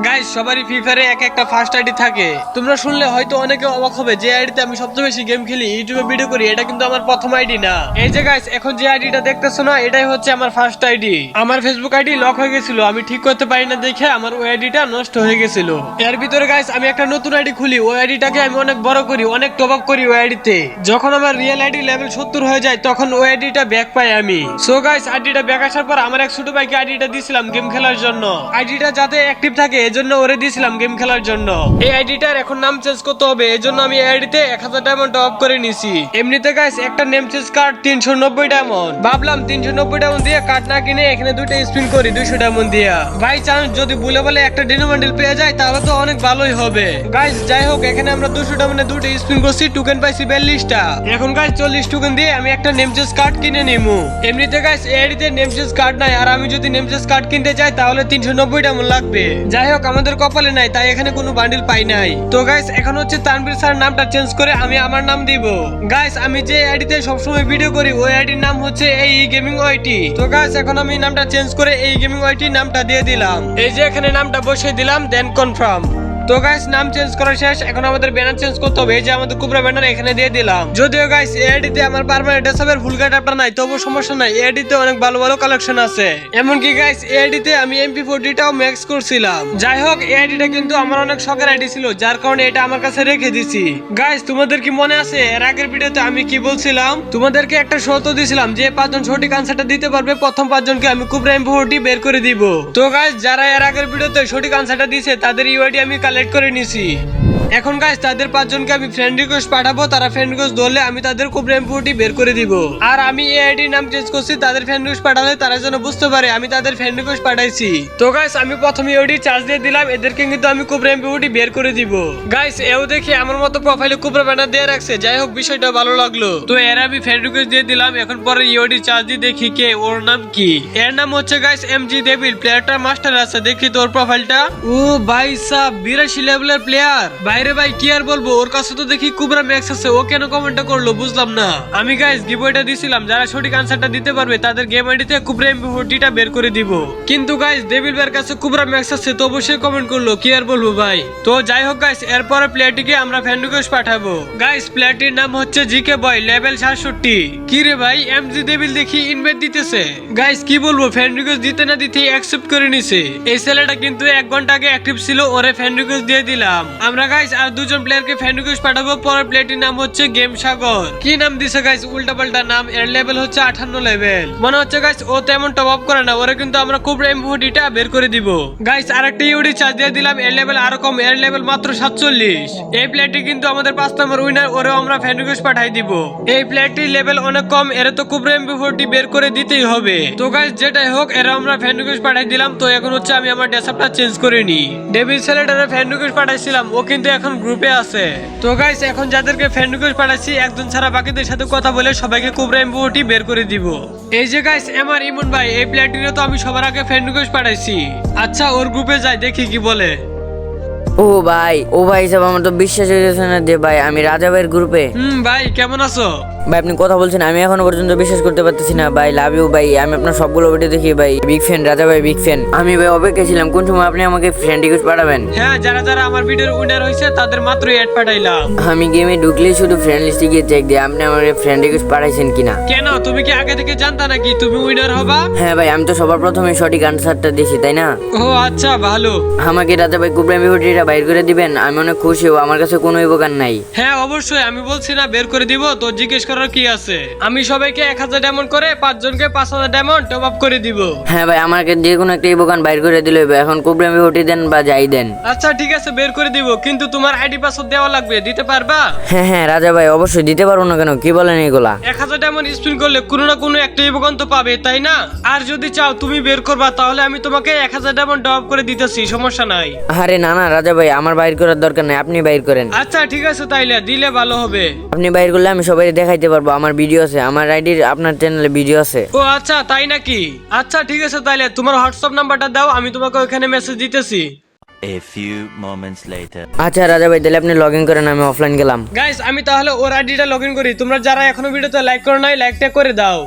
Guys সবারই free ফায়ারে এক একটা ফার্স্ট আইডি থাকে। তোমরা শুনলে হয়তো অনেকে অবাক হবে যে আইডিতে আমি সবচেয়ে বেশি গেম খেলি ইউটিউবে ভিডিও করি, এটা কিন্তু আমার প্রথম আইডি না। এই যে গাইস এখন যে আইডিটা দেখতেছো না, এটাই হচ্ছে আমার ফার্স্ট আইডি আমার ফেসবুক আইডি লক হয়ে গেছিল, আমি ঠিক করতে পারি না দেখে আমার ওই আইডিটা নষ্ট হয়ে গেছিল। এর ভিতরে গাইস আমি একটা নতুন আইডি খুলি, ওই আইডিটাকে আমি অনেক বড় করি, অনেক টপ আপ করি ওই আইডিতে যখন আমার রিয়েল আইডি লেভেল সত্তর হয়ে যায়, তখন ওই আইডিটা ব্যাক পাই আমি। সো গাইস আইডিটা ব্যাক আসার পর আমার এক ছোট ভাইকে আইডিটা দিয়েছিলাম গেম খেলার জন্য। আইডিটা যাতে অ্যাক্টিভ থাকে এজন্য ওরে দিয়েছিলাম গেম খেলার জন্য। এই আইডিটার এখন নাম চেঞ্জ করতে হবে, এজন্য আমি এই আইডিতে এক হাজার ডায়মন্ড অফ করে নিছি এমনিতে গাইস একটা নেম চেঞ্জ কার্ড তিনশো নব্বই ডায়মন্ড ভাবলাম তিনশো নব্বই ডায়মন্ড দিয়ে কার্ড না কিনে এখানে দুটো স্পিন করি, দুইশো ডায়মন্ড দিয়া। বাই চান্স যদি বলে বলে একটা ডিনো বান্ডেল পেয়ে যায়, তাহলে তো অনেক ভালোই হবে। গাইস যাই হোক, এখানে আমরা দুশো ডায়মন্ডে দুটো স্পিন করছি টোকেন পাইছি বিয়াল্লিশটা। এখন গাইস চল্লিশ টোকেন দিয়ে আমি একটা নেম চেঞ্জ কার্ড কিনে নিমু। এমনিতে গাইস এই আইডিতে নেম চেঞ্জ কার্ড নাই, আর আমি যদি নেম চেঞ্জ কার্ড কিনতে চাই, তাহলে তিনশো নব্বই ডায়মন্ড লাগবে। যাই হোক আমাদের কপালে নাই, তাই এখানে কোনো বান্ডিল পাই নাই। তো গাইস এখন হচ্ছে তানবীর স্যার নামটা চেঞ্জ করে আমি আমার নাম দিব। গাইস আমি যে আইডিতে সবসময় ভিডিও করি, ওই আইডির নাম হচ্ছে এই গেমিং ওয়াইটি তো গাইস এখন আমি নামটা চেঞ্জ করে এই গেমিং ওয়াইটি নামটা দিয়ে দিলাম। এই যে এখানে নামটা বসিয়ে দিলাম দেন কনফার্ম তো গাইস নাম চেঞ্জ করা শেষ। এখন আমাদের ব্যানার চেঞ্জ করতে হবে। এই যে আমাদের কুবরা ব্যানার এখানে দিয়ে দিলাম। যদিও গাইস এডিতে আমার পারমানেন্ট ডেসাবের ফুল কাটারটা নাই তবু সমস্যা নাই। এডিতে অনেক ভালো ভালো কালেকশন আছে। এমনকি গাইস এডিতে আমি এমপি ফোরটিটাও ম্যাক্স করছিলাম। যাই হোক এডিটা কিন্তু আমার অনেক শখের আইডি ছিল, যার কারণে এটা আমার কাছে রেখে দিছি। গাইস তোমাদের কি মনে আছে, এর আগের ভিডিওতে আমি কি বলছিলাম? তোমাদেরকে একটা শর্ত দিয়েছিলাম যে পাঁচজন সঠিক আনসারটা দিতে পারবে, প্রথম পাঁচজনকে আমি কুবরা এমপি ফোরটি বের করে দিব। তো গাইস যারা এর আগের ভিডিওতে সঠিক আনসারটা দিয়েছে, তাদের ইউআইডি আমি কালেক্ট করে নিছি। এখন গাইস তাদের পাঁচজনকে আমি ফ্রেন্ড রিকোয়েস্ট পাঠাবো, তারা ফ্রেন্ড রিকোয়েস্ট ধরলে আমি তাদের খুব রেমপুটি বের করে দিব। আর আমি এই আইডি নাম চেঞ্জ করছি, তাদের ফ্রেন্ড রিকোয়েস্ট পাঠালে তারা যেন বুঝতে পারে, আমি তাদের ফ্রেন্ড রিকোয়েস্ট পাঠাইছি। তো গাইস আমি প্রথমে ইউডি চার্জ দিয়ে দিলাম, এদেরকে কিন্তু আমি খুব রেমপুটি বের করে দিব। গাইস এও দেখি আমার মতো প্রোফাইলে কুবরা ব্যানার দিয়ে রাখছে, যাই হোক, বিষয়টা ভালো লাগল। তো এর আমি ফ্রেন্ড রিকোয়েস্ট দিয়ে দিলাম, এখন পরে ইউডি চার্জ দিয়ে দেখি কে, ওর নাম কি। এর নাম হচ্ছে গাইস এমজি দেবিল প্লেয়ারটা মাস্টার আছে, দেখি তোর প্রোফাইলটা ও ভাই সাহ বিরাশি লেভেলের প্লেয়ার বাইরে ভাই, কি আর বলব? ওর কাছে তো দেখি কুবরা ম্যাক্স আছে, ও কেন কমেন্টটা করল বুঝলাম না। আমি গাইস গিভওয়েটা দিছিলাম, যারা সঠিক আনসারটা দিতে পারবে, তাদের গেম আইডিতে কুবরা এমপিটা বের করে দিব। কিন্তু গাইস ডেভিল বের কাছে কুবরা ম্যাক্স আছে, তো অবশ্যই কমেন্ট করল, কি আর বলব ভাই? তো যাই হোক গাইস এরপরে প্লেয়ারটিকে আমরা ফ্রেন্ড রিকোয়েস্ট পাঠাবো। গাইস প্লেয়ারটির নাম হচ্ছে জিকে বয় লেভেল সাতষট্টি। কি রে ভাই এমজি ডেভিল দেখি ইনভাইট দিতেছে। গাইস কি বলব ফ্রেন্ড রিকোয়েস্ট দিতে না দিতে অ্যাকসেপ্ট করে নিছে। এই ছেলেটা কিন্তু এক ঘণ্টা আগে অ্যাক্টিভ ছিল, ওরে ফ্রেন্ড রিকোয়েস্ট দিয়ে দিলাম। আমরা গাইস আর দুজন প্লেয়ারকে ফ্রেন্ড রিকোয়েস্ট পাঠাবো। পরের প্লেয়ারটির নাম হচ্ছে গেম সাগর কি নাম দিছে গাইস উল্টা পাল্টা নাম। এর লেভেল হচ্ছে আঠান্ন লেভেল মনে হচ্ছে গাইস ও তেমন টপ আপ করে না। ওরে কিন্তু আমরা খুব এমভিটা বের করে দিব। গাইস আরেকটা ইউডি চার্জ দিয়ে দিলাম। এর লেভেল আরও কম। এর লেভেল মাত্র সাতচল্লিশ। এই প্লেয়ারটি কিন্তু আমাদের পাঁচ নম্বর উইনার ওরেও আমরা ফ্রেন্ড রিকোয়েস্ট পাঠাই দিব। এই প্লেয়ারটির লেভেল অনেক কম। এর তো খুব এমভিটি বের করে দিতেই হবে। তো গাইস যেটাই হোক, এরা আমরা ফ্রেন্ড রিকোয়েস্ট পাঠাই দিলাম। তো এখন হচ্ছে আমি আমার ডেসআপটা চেঞ্জ করে নি ডেভিল সেলেটারে ফ্রেন্ড রিকোয়েস্ট পাঠাইছিলাম। ও কিন্তু এখন গ্রুপে আছে। তো গাইস এখন যাদেরকে ফ্রেন্ড রিকোয়েস্ট পাঠাচ্ছি একজন ছাড়া বাকিদের সাথে কথা বলে সবাইকে কোবরা এমপিওটি বের করে দিব। এই যে গাইস আমার ইমন ভাই, এই প্ল্যাটিনে তো আমি সবার আগে ফ্রেন্ড রিকোয়েস্ট পাঠাইছি। আচ্ছা ওর গ্রুপে যাই, দেখি কি বলে। ও ভাই ও ভাই সব আমার তো বিশ্বাস হয়েছে না যে ভাই আমি রাজা ভাইয়ের গ্রুপে হুম ভাই কেমন আছো? ভাই আপনি কথা বলছেন আমি এখনও পর্যন্ত বিশ্বাস করতে পারতেছি না ভাই লাভ ইউ ভাই আমি আপনার সবগুলো ভিডিও দেখি ভাই বিগ ফ্যান রাজা ভাই বিগ ফ্যান আমি ভাই অপেক্ষা ছিলাম কোন সময় আপনি আমাকে ফ্রেন্ড রিকোয়েস্ট পাঠাবেন? হ্যাঁ যারা যারা আমার ভিডিওর উইনার হয়েছে তাদের মাত্র অ্যাড পাঠাইলাম। আমি গেমে ঢুকলে শুধু ফ্রেন্ড লিস্টে গিয়ে চেক দিই আপনি আমার ফ্রেন্ড রিকোয়েস্ট পাঠাইছেন কিনা? কেন তুমি কি আগে থেকে জানতা নাকি তুমি উইনার হবা? হ্যাঁ ভাই আমি তো সবার প্রথমে সঠিক আনসারটা দিয়েছি তাই না? ও আচ্ছা ভালো। আমাকে রাজা ভাই কুবরামি ভিডিওটা বাইর করে দিবেন আমি অনেক খুশি হব আমার কাছে কোনো উপকার নাই। হ্যাঁ অবশ্যই আমি বলছি না বের করে দিব তো জিজ্ঞেস করার কি আছে? আমি সবাইকে এক হাজার ডায়মন্ড করে পাঁচজনকে পাঁচ হাজার ডায়মন্ড টপ আপ করে দিব। হ্যাঁ ভাই আমাকে যে কোনো একটা উপকার বাইর করে দিলে হবে। এখন কুবরামি ভিডিও দেন বা যাই দেন। আচ্ছা ঠিক আছে বের করে দিব কিন্তু তোমার আইডি পাসওয়ার্ড দেওয়া লাগবে দিতে পারবা? হ্যাঁ হ্যাঁ রাজা ভাই অবশ্যই দিতে পারব না কেন কি বলেন এগুলা? এক হাজার ডায়মন্ড স্পিন করলে কোনো না কোনো একটা ইভোগান তো পাবে তাই না? আর যদি চাও তুমি বের করবা তাহলে আমি তোমাকে এক হাজার ডায়মন্ড টপ আপ করে দিতেছি সমস্যা নাই। আরে না না রাজা ভাই আমার বাইর করার দরকার নাই আপনি বাইর করেন। আচ্ছা ঠিক আছে তাইলে দিলে ভালো হবে। আপনি বাইর করলে আমি সবাই দেখাইতে পারব আমার ভিডিও আছে আমার আইডির আপনার চ্যানেলে ভিডিও আছে। ও আচ্ছা তাই নাকি? আচ্ছা ঠিক আছে তাইলে তোমার হোয়াটসঅ্যাপ নাম্বারটা দাও আমি তোমাকে ওখানে মেসেজ দিতেছি। A few moments later. আচ্ছা রাজা ভাই তাহলে আপনি লগ ইন করেন আমি অফলাইন গেলাম। গাইস আমি তাহলে ওর আইডিটা লগ ইন করি। তোমরা যারা এখনও ভিডিওতে লাইক করো নাই লাইকটা করে দাও।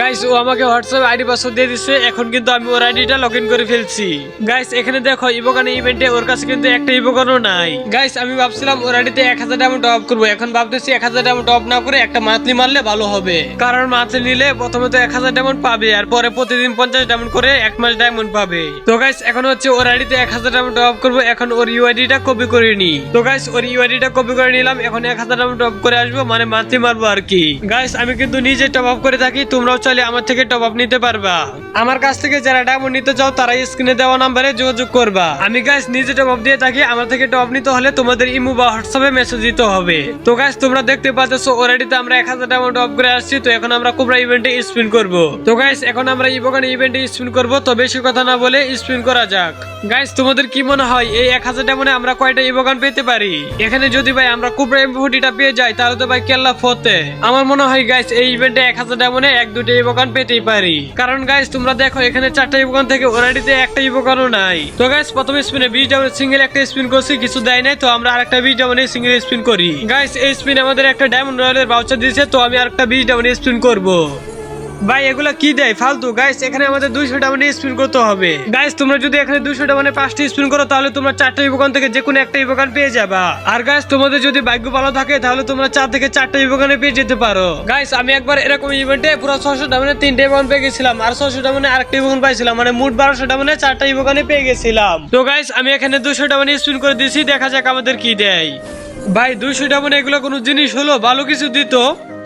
গাইস ও আমাকে হোয়াটসঅ্যাপ আইডি পাসওয়ার্ড দিয়ে দিচ্ছে এখন কিন্তু আমি ওর আইডিটা লগ ইন করে ফেলছি। গাইস এখানে দেখো ইবোকানে ইভেন্টে ওর কাছে কিন্তু একটা ইবোকানও নাই। গাইস আমি ভাবছিলাম ওর আইডিতে এক হাজার ডায়মন্ড টপ করব, এখন ভাবতেছি এক হাজার ডায়মন্ড টপ না করে একটা মান্থলি মারলে ভালো হবে। কারণ মান্থলি নিলে প্রথমে তো এক হাজার ডায়মন্ড পাবে, আর পরে প্রতিদিন পঞ্চাশ ডায়মন্ড করে এক মাস ডায়মন্ড পাবে। তো গাইস এখন হচ্ছে ওর আইডিতে এক হাজার ডায়মন্ড টপ করব, এখন ওর ইউআইডিটা কপি করে নি। তো গাইস ওর ইউআইডিটা কপি করে নিলাম, এখন এক হাজার ডায়মন্ড টপ করে আসব মানে মান্থলি মারবো আর কি। গাইস আমি কিন্তু নিজে টপ আপ করে থাকি, তোমরাও চাইলে আমার থেকে টপ আপ নিতে পারবা। আমার কাছ থেকে যারা ডায়মন্ড নিতে চাও তারা স্ক্রিনে দেওয়া নাম্বারে যোগাযোগ করবা। আমি গাইস নিজে টপ আপ দিয়ে থাকি, আমার থেকে টপ নিতে হলে তোমাদের ইমো বা হোয়াটসঅ্যাপে মেসেজ দিতে হবে। তো গাইস তোমরা দেখতে পাচ্ছ অলরেডি আমরা এক হাজার ডায়মন্ড টপ করে আসছি, তো এখন আমরা কোবরা ইভেন্টে স্পিন করব। তো গাইস এখন আমরা ইবোকান ইভেন্টে স্পিন করব, তো বেশি কথা না বলে স্পিন করা যাক। গাইস তোমাদের কি মনে হয়, এই এক হাজার ডায়মন্ডে আমরা কয়টা ইবোকান পেতে পারি? এখানে যদি ভাই আমরা কোবরা এমভিটা পেয়ে যাই, তাহলে তো ভাই কেল্লা ফতে। আমার মনে হয় গাইস এই ইভেন্টে এক হাজার ডায়মন্ডে এক দুটো ইবোকান পেতেই পারি। কারণ গাইস তোমরা দেখো, এখানে চারটা ইবোকান থেকে ওরাডিতে একটা ইবোকানও নাই। তো গাইস প্রথমে স্পিনে বিশ ডাবল সিঙ্গেল একটা স্পিন করছি, কিছু দেয় নাই, তো আমরা আরেকটা বিশ ডাবল সিঙ্গেল স্পিন করি। গাইস এই স্পিন আমাদের একটা ডায়মন্ড রয়্যালের ভাউচার দিয়েছে, তো আমি আরেকটা বিশ ডাবল স্পিন করব। ভাই, এগুলা কি দেয়? ফালতু। গাইস এখানে আমাদের দুইশো মানে স্পিন করতে হবে। গাইস তোমরা যদি এখানে দুইশো মানে পাঁচটা স্পিন করো, তাহলে তোমরা চারটা ইবোকান থেকে যে কোনো একটা ইবোকান পেয়ে যাবা। আর গাইস তোমাদের যদি ভাগ্য ভালো থাকে, তাহলে তোমরা চার থেকে চারটা ইবোকানে পেয়ে যেতে পারো। গাইস আমি একবার এরকম ইভেন্টে পুরো ছশো মানে তিনটে ইবোকান পেয়ে গেছিলাম, আর ছশো মানে আরেকটা ইবোকান পাইছিলাম মানে মোট বারোশো মানে চারটা ইবোকানে পেয়ে গেছিলাম। তো গাইস আমি এখানে দুশো মানে স্পিন করে দিয়েছি দেখা যাক আমাদের কি দেয়। ভাই, দুইশো মানে এগুলো কোনো জিনিস হলো? ভালো কিছু দিত।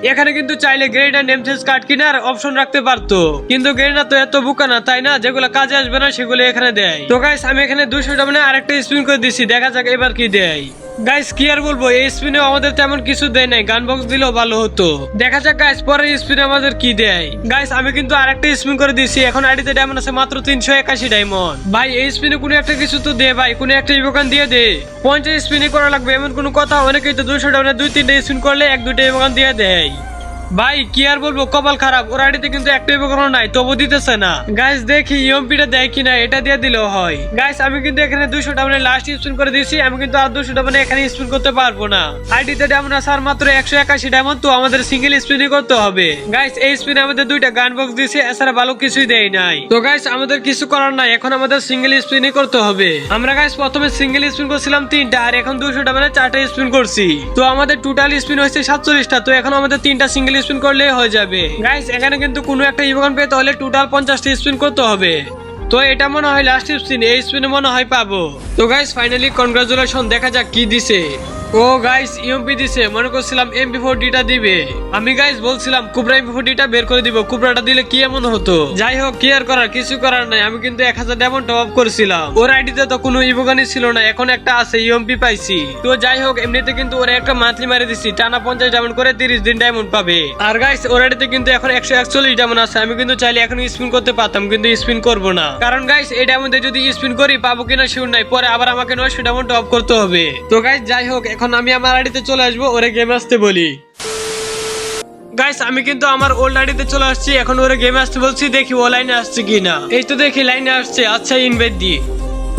এখানে কিন্তু চাইলে গ্রেড নেম চেঞ্জ কার্ড কেনার অপশন রাখতে পারতো। কিন্তু গ্রেডার তো এত বোকা না, তাই না? যেগুলো কাজে আসবে না, সেগুলো এখানে দেয়। তো গাইস আমি এখানে দুশো মানে আরেকটা স্পিন করে দিচ্ছি দেখা যাক এবার কি দেয়। গাইস কি আর বলব? এই স্পিনে আমাদের তেমন কিছু দেয় নাই। গান বক্স দিলেও ভালো হতো। দেখা যাক গাইস পরের স্পিনে আমাদের কি দেয়। গাইস আমি কিন্তু আরেকটা স্পিন করে দিছি এখন আইডিতে ডায়মন্ড আছে মাত্র তিনশো একাশি ডায়মন্ড ভাই, এই স্পিনে কোনো একটা কিছু তো দে, ভাই। কোনো একটা ইভোকান দিয়ে দে। পঞ্চাশ স্পিনে করা লাগবে, এমন কোনো কথা। অনেকেই তো দুশো ডাউনে দুই তিনটে স্পিন করলে এক দুইটা ইভোকান দিয়ে দেয়। ভাই, কি আর বলব, কপাল খারাপ। ওর আইডিতে কিন্তু একটা ইভোকানও নাই, তবু দিতেছে না। গাইস দেখি ইএমপিটা দেয় কিনা, এটা দিয়ে দিলেও হয়। গাইস আমি কিন্তু এখানে দুশো ডাউনে লাস্ট স্পিন করে দিয়েছি, আমি কিন্তু আর দুশো ডাউনে এখানে স্পিন করতে পারব না। আইডিতে ডায়মন্ড আছে আর মাত্র একশো একাশি ডায়মন্ড তো আমাদের সিঙ্গেল স্পিনই করতে হবে। গাইস এই স্পিনে আমাদের দুইটা গান বক্স দিয়েছে, এছাড়া ভালো কিছুই দেয় নাই। তো গাইস আমাদের কিছু করার নাই, এখন আমাদের সিঙ্গেল স্পিনই করতে হবে। আমরা গাইস প্রথমে সিঙ্গেল স্পিন করছিলাম তিনটা, আর এখন দুশো ডাবলে চারটা স্পিন করছি। তো আমাদের টোটাল স্পিন হয়েছে সাতচল্লিশটা, তো এখন আমাদের তিনটা সিঙ্গেল স্পিন করলেই হয়ে যাবে। গাইস এখানে কিন্তু কোনো একটা ইভোগান পেয়ে তাহলে টোটাল পঞ্চাশটি স্পিন করতে হবে। তো এটা মনে হয় লাস্ট স্পিন এই স্পিনে মনে হয় পাবো। তো গাইস ফাইনালি কনগ্রাচুলেশন দেখা যাক কি দিছে। ও গাইস ইএমপি দিছে। মনে করছিলাম এমপি ফোর ডিটা দিবে। আমি গাইস বলছিলাম কুবরা এমপি ফোর ডিটা বের করে দিব। কুবরাটা দিলে কি এমন হতো? যাই হোক কি আর করার কিছু করার নাই। আমি কিন্তু এক হাজার ডায়মন্ড টপ আপ করেছিলাম। ওর আইডিতে তো কোনো ইভোগানি ছিল না। এখন একটা আছে ইএমপি পাইছি। তো যাই হোক, এমনিতে কিন্তু ওরা একটা মান্থলি মারি দিছি। টানা পঞ্চাশ ডায়মন্ড করে তিরিশ দিন ডায়মন্ড পাবে। আর গাইস ওর আইডিতে কিন্তু এখন একশো একচল্লিশ ডায়মন্ড আছে। আমি কিন্তু চাইলে এখন স্পিন করতে পারতাম, কিন্তু স্পিন করব না। কারণ গাইস এই ডায়মন্ডে যদি স্পিন করি, পাবো কিনা শিওর নাই। পরে আবার আমাকে নয়শো ডায়মন্ড টপ করতে হবে। তো গাইস যাই হোক এখন আমি আমার আড়িতে চলে আসব, ওরে গেম আসতে বলি। গাইস আমি কিন্তু আমার ওল্ড আইডিতে চলে আসছি, এখন ওরে গেমে আসতে বলছি, দেখি ও লাইনে আসছে কিনা। এই তো দেখি লাইনে আসছে আচ্ছা ইনভাইট দি।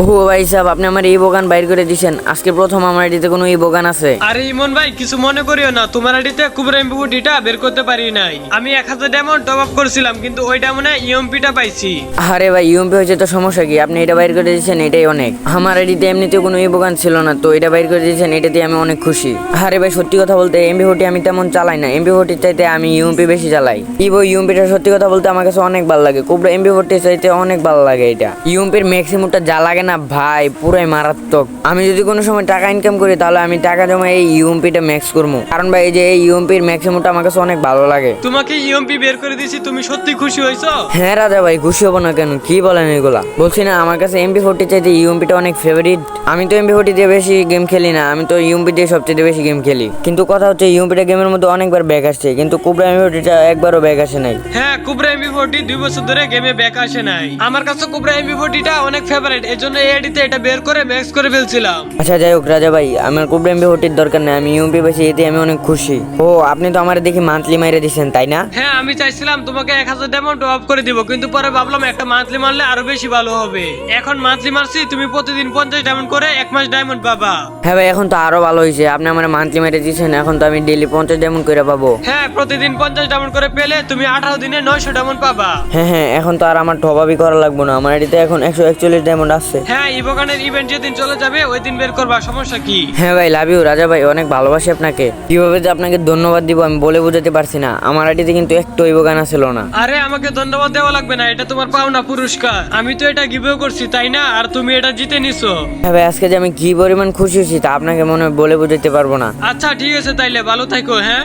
ও ভাই সাহেব আপনি আমার এই বোগান বাইর করে আজকে প্রথম আমার কোনো এই বোগান আছে। আরে ইমন ভাই কিছু মনে করিও না। তোমার এমপিটা বের করতে পারি নাই। আমি এক হাজার ডায়মন্ড টপ আপ করছিলাম কিন্তু ওই ডায়মন্ডে ইএমপিটা পাইছি। আরে ভাই ইউএমপি হয়েছে তো সমস্যা কি? আপনি এটা বাইর করে দিয়েছেন এটাই অনেক। আমার আইডিতে এমনিতে কোনো এই বোগান ছিল না তো এটা বাইর করে দিয়েছেন এটাতে আমি অনেক খুশি। আরে ভাই সত্যি কথা বলতে এমবি ফোর্টি আমি তেমন চালাই না। এমবি ফোর্টির চাইতে আমি ইউএমপি বেশি চালাই। ইভো ইউএমপিটা সত্যি কথা বলতে আমার কাছে অনেক ভালো লাগে। কোবরা এমবি ফোর্টির চাইতে অনেক ভালো লাগে এটা। ইউএমপির ম্যাক্সিমামটা যা লাগে না ভাই পুরাই মারাত্মক আমি যদি কোনো সময় টাকা ইনকাম করি তাহলে আমি টাকা জমা এই ইউএমপিটা ম্যাক্স করব কারণ ভাই এই যে এই ইউএমপির ম্যাক্সিমামটা আমার কাছে অনেক ভালো লাগে তোমাকে ইউএমপি বের করে দিয়েছি তুমি সত্যি খুশি হয়েছো হ্যাঁ রাজা ভাই খুশি হব না কেন কি বলেন এগুলা বলছি না আমার কাছে এমপি ফোর্টি চাইতে ইউএমপিটা অনেক ফেভারিট আমি তো এমপি ফোর্টি দিয়ে বেশি গেম খেলি না আমি তো ইউএমপি দিয়ে সবচেয়ে বেশি গেম খেলি কিন্তু কথা হচ্ছে ইউএমপিটা গেমের মধ্যে অনেকবার ব্যাক আসছে কিন্তু কুবরা এমপি ফোর্টিটা একবারও ব্যাক আসে নাই হ্যাঁ কুবরা এমবি ফোর্টি দুই বছর ধরে গেমে ব্যাক আসে নাই আমার কাছে কুবরা এমবি ফোর্টিটা অনেক ফেভারিট এর জন্য আইডিতে এটা বের করে ম্যাক্স করে ফেলছিলাম। আচ্ছা যাই হোক রাজা ভাই আমার খুব এমবি হোটির দরকার নেই আমি ইউপি বেশি এতে আমি অনেক খুশি। ও আপনি তো আমার দেখি মান্থলি মাইরে দিচ্ছেন তাই না? হ্যাঁ আমি চাইছিলাম তোমাকে এক হাজার ডায়মন্ড অফ করে দিব কিন্তু পরে ভাবলাম একটা মান্থলি মারলে আরও বেশি ভালো হবে। এখন মান্থলি মারছি তুমি প্রতিদিন পঞ্চাশ ডায়মন্ড করে এক মাস ডায়মন্ড পাবা। হ্যাঁ ভাই এখন তো আরও ভালো হয়েছে আপনি আমার মান্থলি মাইরে দিচ্ছেন এখন তো আমি ডেলি পঞ্চাশ ডায়মন্ড করে পাবো। হ্যাঁ প্রতিদিন পঞ্চাশ ডায়মন্ড করে পেলে তুমি আঠারো দিনে নয়শো ডায়মন্ড পাবা। হ্যাঁ হ্যাঁ এখন তো আর আমার ঠবাবি করা লাগবে না আমার এটিতে এখন একশো একচল্লিশ ডায়মন্ড আছে। হ্যাঁ ইভোগানের ইভেন্ট যেদিন চলে যাবে ওই দিন বের করবা। সমস্যা কি? হ্যাঁ ভাই লাভ ইউ রাজা ভাই অনেক ভালোবাসি আপনাকে। কীভাবে যে আপনাকে ধন্যবাদ দিব আমি বলে বোঝাতে পারছি না। আমার আইডিতে কিন্তু একটু ওই গানা ছিল না। আরে আমাকে ধন্যবাদ দেওয়া লাগবে না এটা তোমার পাওনা পুরস্কার। আমি তো এটা গিভেও করছি তাই না? আর তুমি এটা জিতে নিছো। হ্যাঁ ভাই আজকে যে আমি কি পরিমাণ খুশি হয়েছি তা আপনাকে মনে হয় বলে বোঝাতে পারব না। আচ্ছা ঠিক আছে তাইলে ভালো থাকো হ্যাঁ?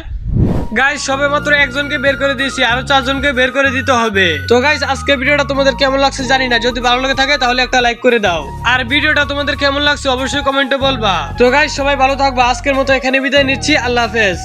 গাইস সবে মাত্র একজনকে বের করে দিয়েছি, আরও চারজনকে বের করে দিতে হবে। তো গাইস আজকে ভিডিওটা তোমাদের কেমন লাগছে জানি না। যদি ভালো লাগে থাকে, তাহলে একটা লাইক করে দাও। আর ভিডিওটা তোমাদের কেমন লাগছে, অবশ্যই কমেন্টে বলবা। তো গাইস সবাই ভালো থাকবা। আজকের মতো এখানে বিদায় নিচ্ছি। আল্লাহ হাফেজ।